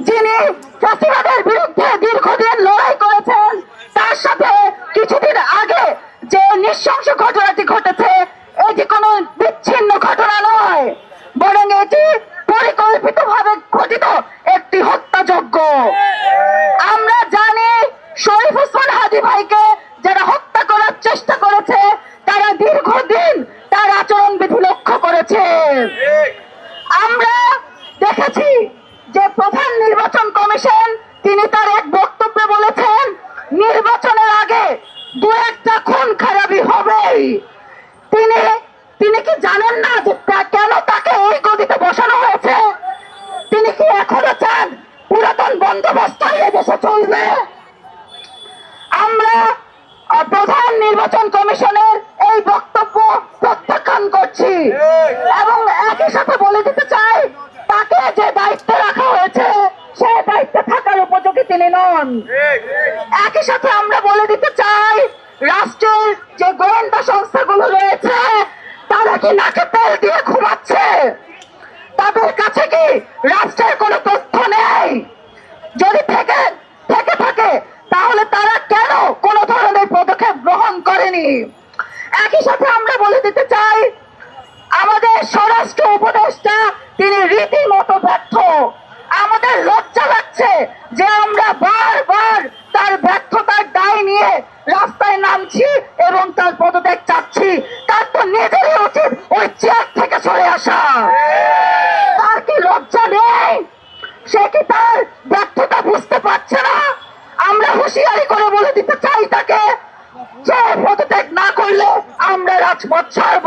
যিনি ফ্যাসিবাদের বিরুদ্ধে দীর্ঘদিন লড়াই করেছেন তার সাথে কিছুদিন আগে যে নৃশংস ঘটনাটি ঘটেছে এটি কোনো বিচ্ছিন্ন ঘটনা নয় বরং এটি পরিকল্পিতভাবে ঘটিত একটি হত্যাযজ্ঞ আমরা জানি শরীফ ওসমান হাদি ভাইকে যারা হত্যা করার চেষ্টা করেছে তারা দীর্ঘদিন তার আচরণ বিধি লক্ষ্য করেছে আমরা দেখেছি যে প্রধান নির্বাচন কমিশন তিনি তার এক বক্তব্যে বলেছেন নির্বাচনের আগে দু একটা খুন খারাপি হবেই তিনি তিনি কি জানেন না যে তা- কেন তাকে এই গদিতে বসানো হয়েছে তিনি কি এখনও চান পুরাতন বন্দোবস্ত এই দেশে চলবে আমরা প্রধান নির্বাচন কমিশনের এই বক্তব্য প্রত্যাখ্যান করছি। এবং একই সাথে বলে দিতে চাই, তাকে যে দায়িত্বে রাখা হয়েছে, সে দায়িত্বে থাকার উপযোগী তিনি নন। একই সাথে আমরা বলে দিতে চাই, রাষ্ট্রের যে গোয়েন্দা সংস্থাগুলো রয়েছে, তারা কি নাকে তেল দিয়ে ঘুমাচ্ছে? তাদের কাছে কি রাষ্ট্রের কোনো তথ্য নেই? যদি থেকে থেকে থাকে তাহলে তারা কেন কোন ধরনের পদক্ষেপ গ্রহণ করেনি? একই সাথে আমরা বলে দিতে চাই, আমাদের স্বরাষ্ট্র উপদেষ্টা তিনি রীতিমতো ব্যর্থ। আমাদের লজ্জা লাগছে যে আমরা বারবার তার ব্যর্থতার দায় নিয়ে রাস্তায় নামছি এবং তার পদত্যাগ much time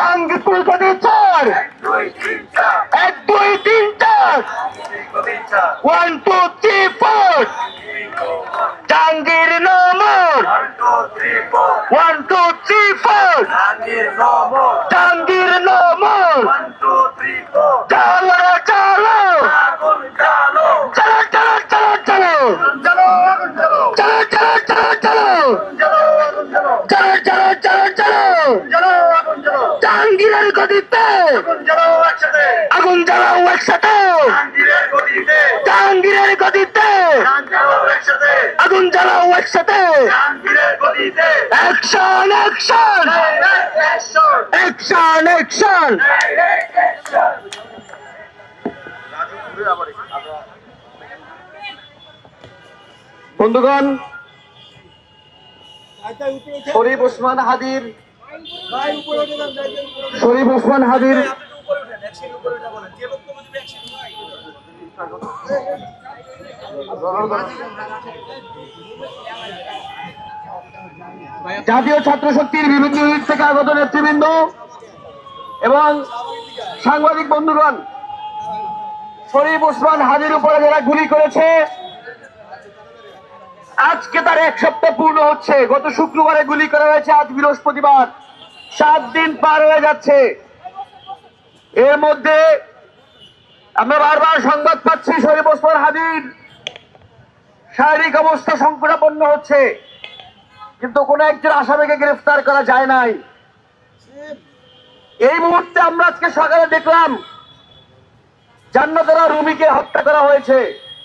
sangue, culpa de Tchari! বন্ধুগণ শরীফ ওসমান হাদির শরীফ ওসমান হাদির জাতীয় ছাত্র শক্তির বিভিন্ন থেকে আগত নেতৃবৃন্দ এবং সাংবাদিক বন্ধুগণ, শরীফ ওসমান হাদির উপরে যারা গুলি করেছে, আজকে তার এক সপ্তাহ পূর্ণ হচ্ছে। গত শুক্রবারে গুলি করা হয়েছে আজ বৃহস্পতিবার। সাত দিন পার হয়ে যাচ্ছে। এর মধ্যে আমরা বারবার সংবাদ পাচ্ছি, শরীফ ওসমান হাদির শারীরিক অবস্থা সংকটাপন্ন হচ্ছে। কিন্তু কোন একজন আসামিকে গ্রেফতার করা যায় নাই। এই মুহূর্তে আমরা আজকে সকালে দেখলাম জান্নাতরা রুমিকে হত্যা করা হয়েছে,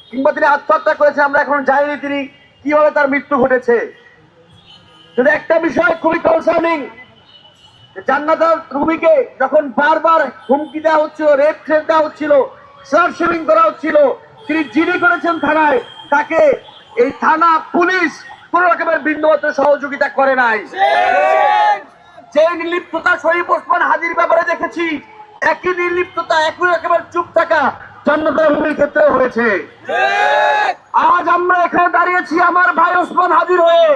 কিংবা তিনি আত্মহত্যা করেছে, আমরা এখন জানিনি তিনি কীভাবে তার মৃত্যু ঘটেছে। কিন্তু একটা বিষয় খুবই কনসার্নিং জান্নাতার রুমিকে যখন বারবার হুমকি দেওয়া হচ্ছিল রেপ থ্রেট দেওয়া হচ্ছিল সার শেভিং করা হচ্ছিল, তিনি জিডি করেছেন থানায়, তাকে এই থানা পুলিশ কোন রকমের বিন্দুমাত্র সহযোগিতা করে নাই। যে নির্লিপ্ততা শরীফ ওসমান হাজির ব্যাপারে দেখেছি, একই নির্লিপ্ততা, একই রকমের চুপ থাকা রুমির ক্ষেত্রে হয়েছে। আজ আমরা এখানে দাঁড়িয়েছি আমার ভাই ওসমান হাজির হয়ে।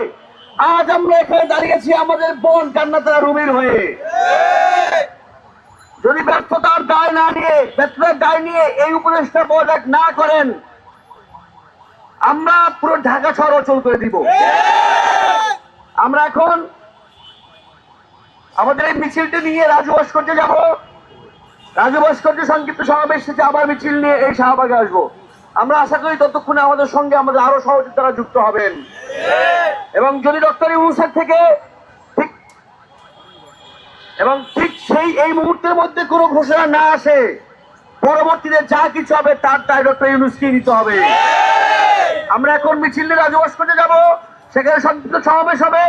আজ আমরা এখানে দাঁড়িয়েছি আমাদের বোন জান্নাতারা রুমির হয়ে। যদি ব্যর্থতার দায় না নিয়ে, ব্যর্থতার দায় নিয়ে এই উপদেশটা পদত্যাগ না করেন, আমরা পুরো ঢাকা শহর অচল করে দিব। আমরা এখন আমাদের এই মিছিলটা নিয়ে রাজু ভাস্কর্যে যাব। রাজু ভাস্কর্য সংক্ষিপ্ত সমাবেশ থেকে আবার মিছিল নিয়ে এই শাহবাগে আসব। আমরা আশা করি ততক্ষণে আমাদের সঙ্গে আমাদের আরও সহযোগিতারা যুক্ত হবেন। এবং যদি ডক্টর ইউনুসের থেকে ঠিক এবং ঠিক সেই এই মুহূর্তের মধ্যে কোনো ঘোষণা না আসে, পরবর্তীতে যা কিছু হবে তার তাই ডক্টর ইউনুসকে নিতে হবে। আমরা এখন মিছিল নিয়ে রাজু ভাস্কর্যে যাব। সেখানে সংক্ষিপ্ত সমাবেশ হবে।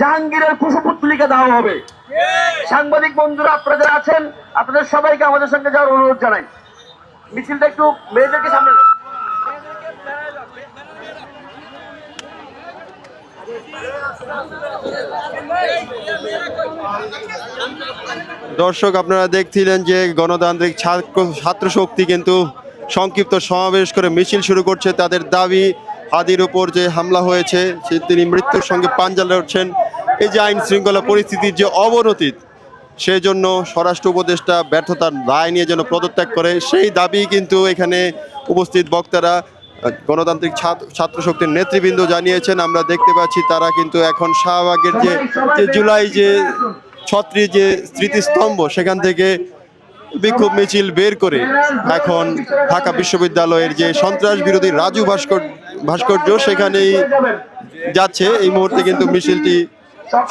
জাহাঙ্গীরের কুশপুত্তলিকা দেওয়া হবে। সাংবাদিক বন্ধুরা, আপনারা আছেন, আপনাদের সবাইকে আমাদের সঙ্গে যাওয়ার অনুরোধ জানাই। মিছিলটা একটু মেয়েদেরকে সামনে দর্শক, আপনারা দেখছিলেন যে গণতান্ত্রিক ছাত্র ছাত্র শক্তি কিন্তু সংক্ষিপ্ত সমাবেশ করে মিছিল শুরু করছে। তাদের দাবি, হাদির উপর যে হামলা হয়েছে তিনি মৃত্যুর সঙ্গে পাঞ্জা লড়ছেন। এই যে আইন শৃঙ্খলা পরিস্থিতির যে অবনতি সেই জন্য স্বরাষ্ট্র উপদেষ্টা ব্যর্থতার দায় নিয়ে যেন পদত্যাগ করে, সেই দাবি কিন্তু এখানে উপস্থিত বক্তারা, গণতান্ত্রিক ছাত্র শক্তির নেতৃবৃন্দ জানিয়েছেন। আমরা দেখতে পাচ্ছি তারা কিন্তু এখন শাহবাগের যে যে জুলাই যে ছত্রি যে স্মৃতিস্তম্ভ, সেখান থেকে বিক্ষোভ মিছিল বের করে এখন ঢাকা বিশ্ববিদ্যালয়ের যে সন্ত্রাস বিরোধী রাজু ভাস্কর, ভাস্কর্য, সেখানেই যাচ্ছে। এই মুহূর্তে কিন্তু মিছিলটি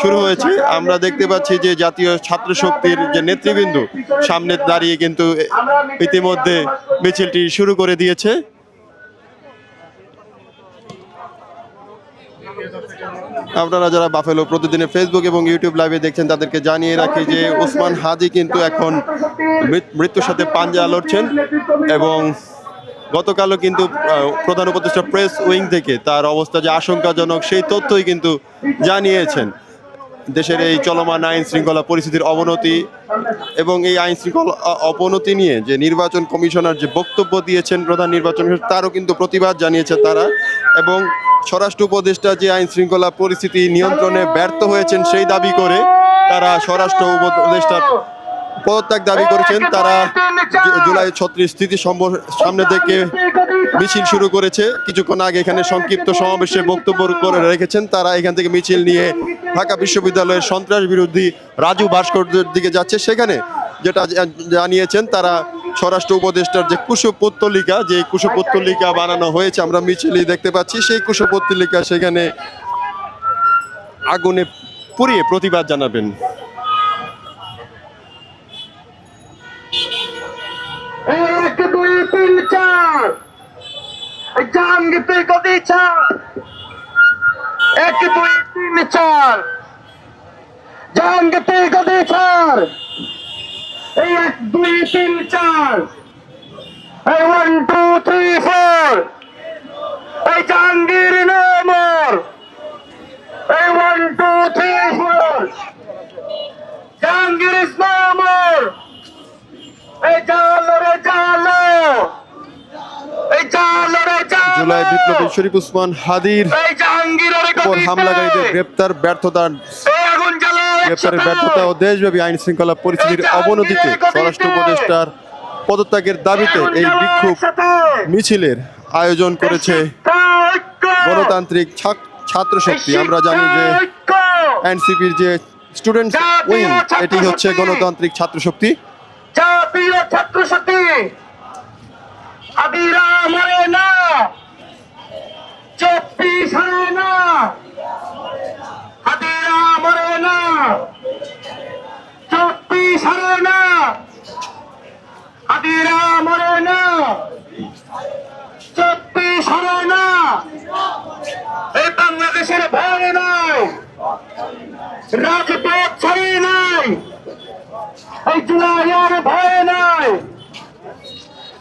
শুরু হয়েছে। আমরা দেখতে পাচ্ছি যে জাতীয় ছাত্র শক্তির যে নেতৃবৃন্দ, সামনে দাঁড়িয়ে কিন্তু ইতিমধ্যে মিছিলটি শুরু করে দিয়েছে। আপনারা যারা বাফেলো প্রতিদিনের ফেসবুক এবং ইউটিউব লাইভে দেখছেন, তাদেরকে জানিয়ে রাখি যে ওসমান হাদি কিন্তু এখন মৃত- মৃত্যুর সাথে পাঞ্জা লড়ছেন এবং গতকালও কিন্তু প্রধান উপদেষ্টা প্রেস উইং থেকে তার অবস্থা যে আশঙ্কাজনক সেই তথ্যই কিন্তু জানিয়েছেন। দেশের এই চলমান আইন শৃঙ্খলা পরিস্থিতির অবনতি এবং এই আইন শৃঙ্খলা অবনতি নিয়ে যে নির্বাচন কমিশনার যে বক্তব্য দিয়েছেন প্রধান নির্বাচন তারও কিন্তু প্রতিবাদ জানিয়েছে তারা। এবং স্বরাষ্ট্র উপদেষ্টা যে আইন শৃঙ্খলা পরিস্থিতি নিয়ন্ত্রণে ব্যর্থ হয়েছেন সেই দাবি করে তারা স্বরাষ্ট্র উপদেষ্টার পদত্যাগ দাবি করেছেন। তারা জুলাই ছত্রিশ স্থিতি সামনে থেকে মিছিল শুরু করেছে। কিছুক্ষণ আগে এখানে সংক্ষিপ্ত সমাবেশে বক্তব্য করে রেখেছেন তারা। এখান থেকে মিছিল নিয়ে ঢাকা বিশ্ববিদ্যালয়ের সন্ত্রাস বিরোধী রাজু ভাস্কর্যের দিকে যাচ্ছে। সেখানে যেটা জানিয়েছেন তারা স্বরাষ্ট্র উপদেষ্টার যে কুশপুত্তলিকা যে কুশপুত্তলিকা বানানো হয়েছে আমরা মিছিলই দেখতে পাচ্ছি, সেই কুশপুত্তলিকা সেখানে আগুনে পুড়িয়ে প্রতিবাদ জানাবেন। এক, দুই, তিন, চার। এই জাহাঙ্গীর তুই কদি চার এক দুই তিন চার। জাহাঙ্গীর তুই কদি চার এই এক, দুই, তিন, চার। এই ওয়ান টু থ্রি ফোর এই জাহাঙ্গীর নম্বর এই one two three four Jahangir ইস নম্বর এই জালো রে জালো এই জালো রে জালো জুলাই বিপ্লবী শরীফ উসমান হাদির উপর হামলাকারীদের গ্রেপ্তার ব্যর্থতার এই গ্রেপ্তারের ব্যর্থতা ও দেশব্যাপী আইন শৃঙ্খলা পরিস্থিতির অবনতিতে স্বরাষ্ট্র উপদেষ্টার পদত্যাগের দাবিতে এই বিক্ষোভ মিছিলের আয়োজন করেছে গণতান্ত্রিক ছাত্র শক্তি আমরা জানি যে এনসিপির যে স্টুডেন্ট উইং এটি হচ্ছে গণতান্ত্রিক ছাত্র শক্তি ছাত্র শক্তি আদিরা মরে না। চব্বিশ হারে না। আদিরা মরে না। চব্বিশ হারে না। আদিরা মরে না। চব্বিশ হারে না। এই বাংলাদেশের ভয় নাই। রাজপথ ছাড়ি নাই। এই জুলাইয়ের ভয় নাই।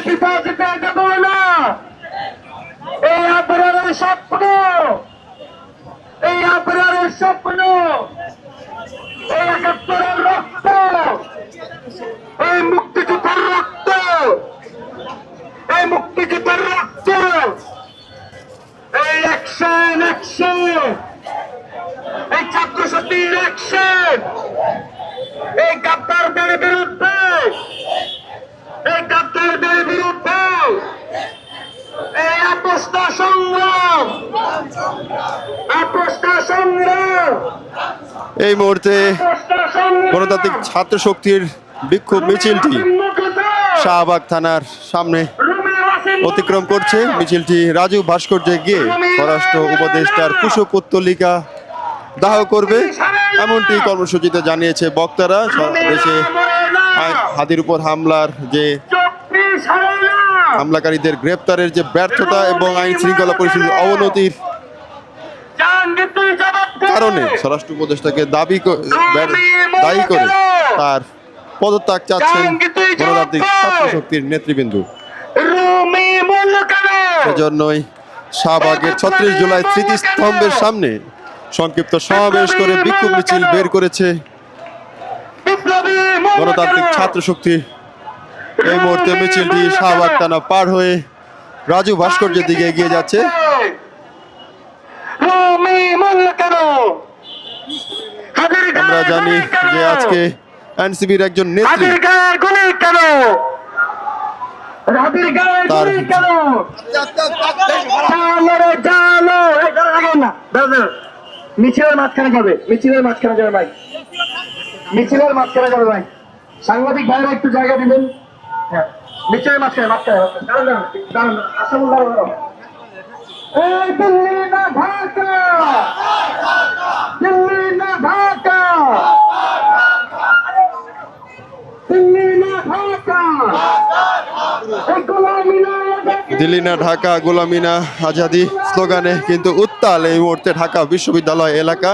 যেতে দেব না এই আপনার স্বপ্ন এই আপনার স্বপ্ন এই একাত্তরের রক্ত এই মুক্তিযুদ্ধের রক্ত এই মুক্তিযুদ্ধের রক্ত এই অ্যাকশন অ্যাকশন এই ছাত্র শক্তির অ্যাকশন এই গাদ্দারদের বিরুদ্ধে! এই বিরুদ্ধে এই আপোষটা সংগ্রাম আপোষটা সংগ্রাম এই মুহূর্তে গণতান্ত্রিক ছাত্র শক্তির বিক্ষোভ মিছিলটি শাহবাগ থানার সামনে অতিক্রম করছে। মিছিলটি রাজু ভাস্কর্যে গিয়ে স্বরাষ্ট্র উপদেষ্টার কুশপুত্তলিকা দাহ করবে। এমনটি কর্মসূচিতে জানিয়েছে বক্তারা। দেশে হাদির উপর হামলার যে হামলাকারীদের গ্রেপ্তারের যে ব্যর্থতা এবং আইন শৃঙ্খলা পরিস্থিতির অবনতির কারণে স্বরাষ্ট্র উপদেষ্টাকে দাবি দায়ী করে তার পদত্যাগ চাচ্ছেন গণতান্ত্রিক ছাত্র শক্তির নেতৃবৃন্দ। সেজন্যই শাহবাগের ছত্রিশ জুলাই স্মৃতিস্তম্ভের সামনে সংক্ষিপ্ত সমাবেশ করে বিক্ষোভ মিছিল বের করেছে গণতান্ত্রিক ছাত্র শক্তি এই মুহূর্তে মিছিলটি শাহবাগ টানা পার হয়ে রাজু ভাস্কর্যের দিকে এগিয়ে যাচ্ছে। আমরা জানি যে আজকে এনসিবির একজন নেত্রী তার- মিছিলের মাঝখানে যাবে মিছিলের মাঝখানে যাবে ভাই। মিছিলের মাঝখানে যাবে ভাই। সাংবাদিক ভাইরা একটু জায়গা দিবেন। দিল্লি না ঢাকা। গোলামিনা আজাদি। স্লোগানে কিন্তু উত্তাল এই মুহূর্তে ঢাকা বিশ্ববিদ্যালয় এলাকা।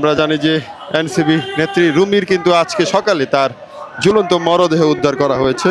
আমরা জানি যে এনসিবি নেত্রী রুমির কিন্তু আজকে সকালে তার ঝুলন্ত মরদেহ উদ্ধার করা হয়েছে।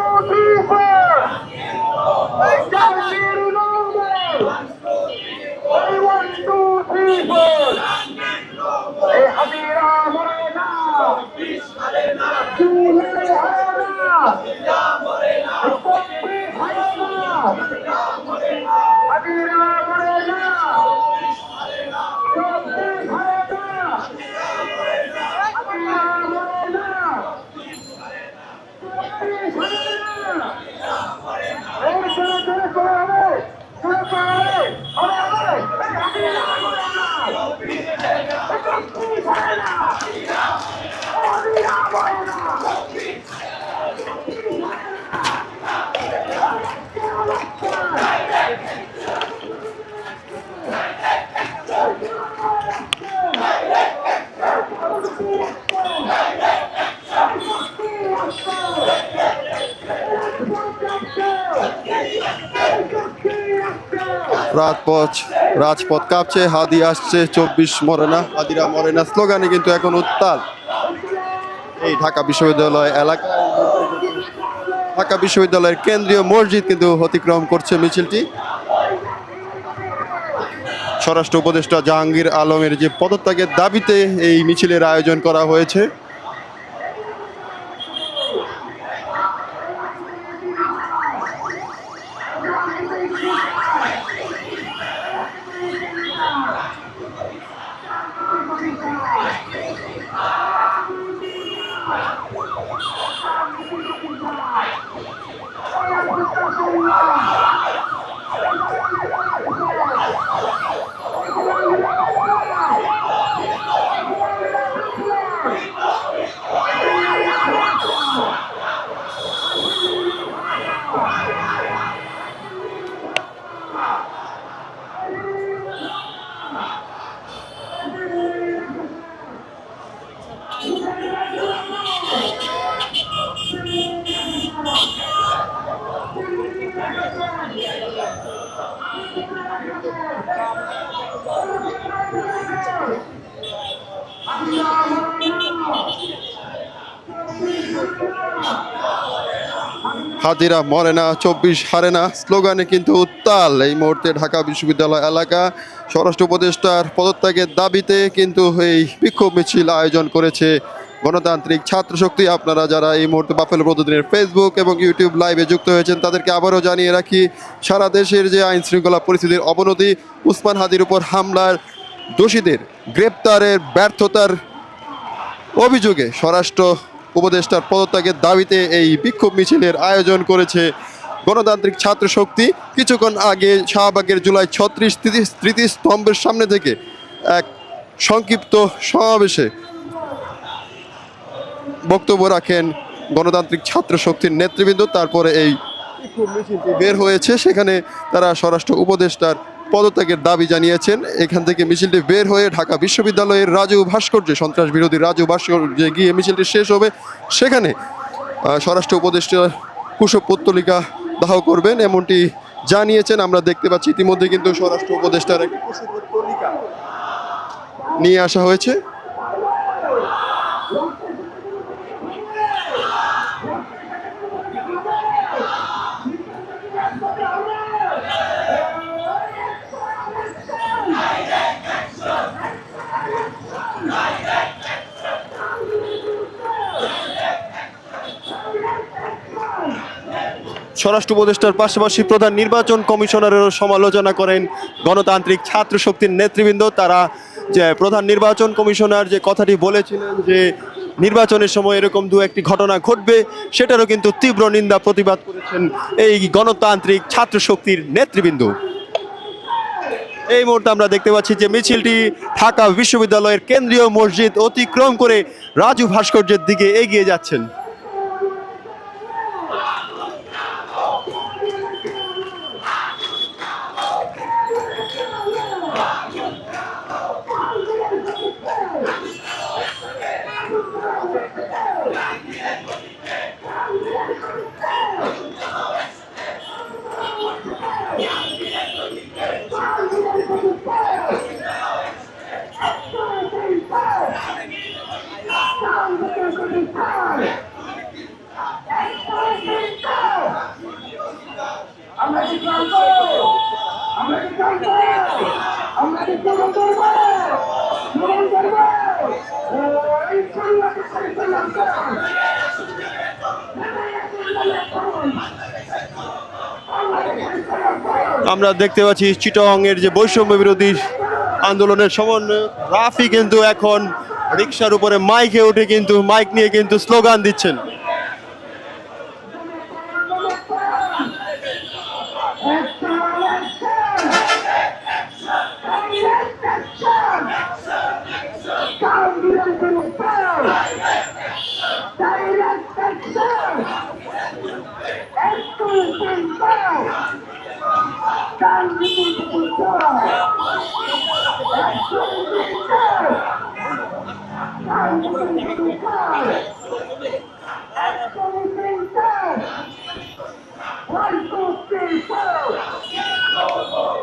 Pompi Harana. এই চলে চলে চলে হবে চলে চলে হবে হবে হবে এই হাবিরা মরেনা এই কষ্টি মরেনা হাবিরা মরেনা রাজপথ রাজপথ কাঁপছে, হাদি আসছে, চব্বিশ মরেনা হাদিরা মরেনা স্লোগানে কিন্তু এখন উত্তাল। এই ঢাকা বিশ্ববিদ্যালয় এলাকা। ঢাকা বিশ্ববিদ্যালয়ের কেন্দ্রীয় মসজিদ কিন্তু অতিক্রম করছে মিছিলটি। স্বরাষ্ট্র উপদেষ্টা জাহাঙ্গীর আলমের যে পদত্যাগের দাবিতে এই মিছিলের আয়োজন করা হয়েছে হাজিরা মরে না, চব্বিশ হারে না। স্লোগানে কিন্তু উত্তাল এই মুহূর্তে ঢাকা বিশ্ববিদ্যালয় এলাকা। স্বরাষ্ট্র উপদেষ্টার পদত্যাগের দাবিতে কিন্তু এই বিক্ষোভ মিছিল আয়োজন করেছে গণতান্ত্রিক ছাত্র শক্তি আপনারা যারা এই মুহূর্তে বাফেল প্রতিদিনের ফেসবুক এবং ইউটিউব লাইভে যুক্ত হয়েছেন, তাদেরকে আবারও জানিয়ে রাখি, সারা দেশের যে আইন শৃঙ্খলা পরিস্থিতির অবনতি, উসমান হাদির উপর হামলার দোষীদের গ্রেপ্তারের ব্যর্থতার অভিযোগে স্বরাষ্ট্র উপদেষ্টার পদত্যাগের দাবিতে এই বিক্ষোভ মিছিলের আয়োজন করেছে গণতান্ত্রিক ছাত্র শক্তি কিছুক্ষণ আগে শাহবাগের জুলাই ছত্রিশ স্মৃতি স্তম্ভের সামনে থেকে এক সংক্ষিপ্ত সমাবেশে বক্তব্য রাখেন গণতান্ত্রিক ছাত্র শক্তির নেতৃবৃন্দ। তারপরে এই বের হয়েছে। সেখানে তারা স্বরাষ্ট্র উপদেষ্টার পদত্যাগের দাবি জানিয়েছেন। এখান থেকে মিছিলটি বের হয়ে ঢাকা বিশ্ববিদ্যালয়ের রাজু ভাস্কর্য, সন্ত্রাস বিরোধী রাজু ভাস্কর্যে গিয়ে মিছিলটি শেষ হবে। সেখানে স্বরাষ্ট্র উপদেষ্টা কুশব পত্তলিকা দাহ করবেন, এমনটি জানিয়েছেন। আমরা দেখতে পাচ্ছি ইতিমধ্যে কিন্তু স্বরাষ্ট্র উপদেষ্টার একটি নিয়ে আসা হয়েছে। স্বরাষ্ট্র উপদেষ্টার পাশাপাশি প্রধান নির্বাচন কমিশনারেরও সমালোচনা করেন গণতান্ত্রিক ছাত্র শক্তির নেতৃবৃন্দ। তারা যে প্রধান নির্বাচন কমিশনার যে কথাটি বলেছিলেন যে নির্বাচনের সময় এরকম দু একটি ঘটনা ঘটবে, সেটারও কিন্তু তীব্র নিন্দা প্রতিবাদ করেছেন এই গণতান্ত্রিক ছাত্র শক্তির নেতৃবৃন্দ। এই মুহূর্তে আমরা দেখতে পাচ্ছি যে মিছিলটি ঢাকা বিশ্ববিদ্যালয়ের কেন্দ্রীয় মসজিদ অতিক্রম করে রাজু ভাস্কর্যের দিকে এগিয়ে যাচ্ছেন আমরা কি ক্লান্ত আমরা কি ক্লান্ত আমরা কি গ্রহণ করব গ্রহণ করব ওই সংগ্রামে পরিচালনা করুন আমরা দেখতে পাচ্ছি চিটং এর যে বৈষম্য বিরোধী আন্দোলনের সমন্বয় রাফি কিন্তু এখন রিক্সার উপরে মাইকে উঠে কিন্তু মাইক নিয়ে কিন্তু স্লোগান দিচ্ছেন।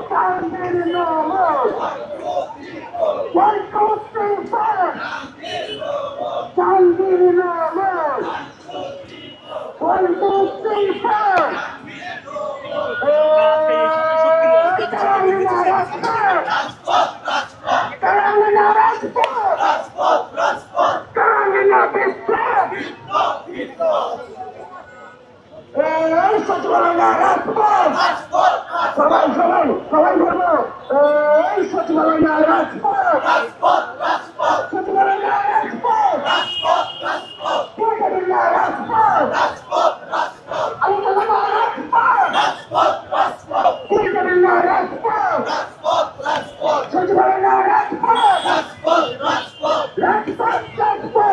Time did it all.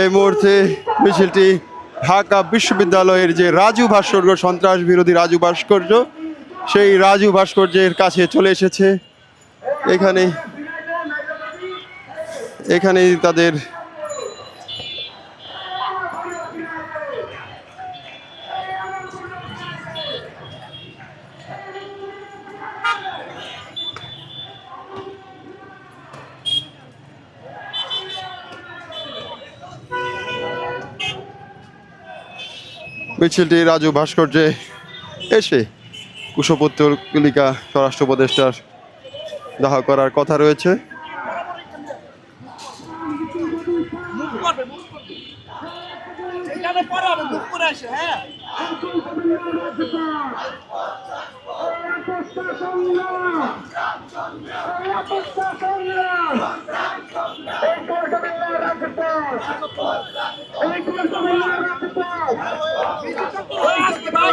এই মুহূর্তে মিছিলটি ঢাকা বিশ্ববিদ্যালয়ের যে রাজু ভাস্কর্য, সন্ত্রাস বিরোধী রাজু ভাস্কর্য, সেই রাজু ভাস্কর্যের কাছে চলে এসেছে। এখানে এখানেই তাদের মিছিলটি রাজু ভাস্কর্যে এসে কুশপুত্তলিকা স্বরাষ্ট্র উপদেষ্টার দাহ করার কথা রয়েছে এখানে পরে হবে মুখ করে আসে হ্যাঁ আজকে ভাই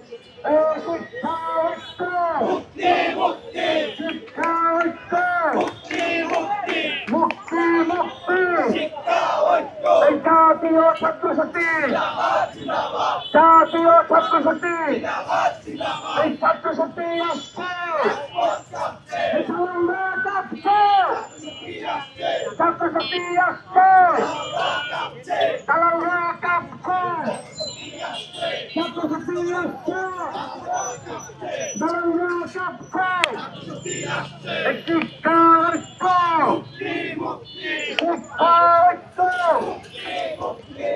জাতীয় ছাত্র শক্তি জাতীয় ছাত্র শক্তি এই ছাত্র শক্তি ছাত্র শক্তি আসছে ছাত্র শক্তি আসছে দালালরা কাঁপছে একটি কার্য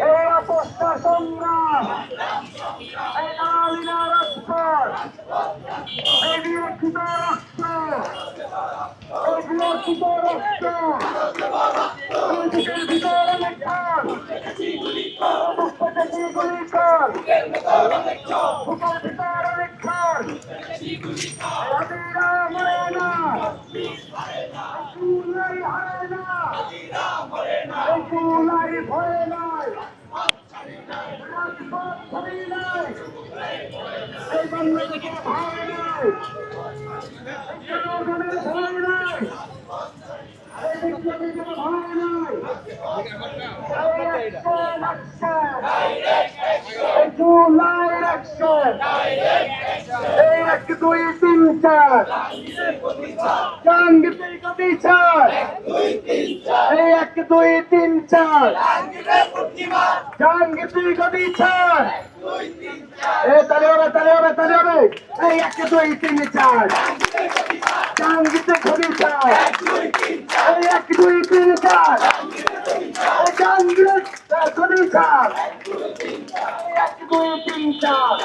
এই অবস্থা সংগ্রাম এই আলিনা রাজপথ এই বিরক্ষিত রক্ত এই বিরক্ষিত রক্ত এই বুকের ভিতরে লেখান বুক থেকে গুলি কর বুকের ভিতরে লেখান হাজিরা মরে না চুলাই হারে না এই চুলাই ভরে নাই রাজপথ ছড়ি নাই এই বাংলাদেশে ভয় নাই জনগণের ভয় নাই এই বিপ্লবীদের ভয় নাই এই এই এক দুই তিন চার জাহাঙ্গীর বিচার এই এক দুই তিন চার জাহাঙ্গীর বিচার এ তালে হবে তালে হবে তালে হবে এই এক দুই তিন চার জাহাঙ্গীর বিচার এই এক দুই তিন চার জাহাঙ্গীর বিচার এই এক দুই তিন চার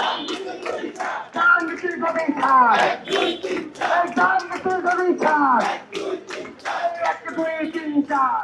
জাহাঙ্গীর বিচার এই জাহাঙ্গীর বিচার এক দুই তিন চার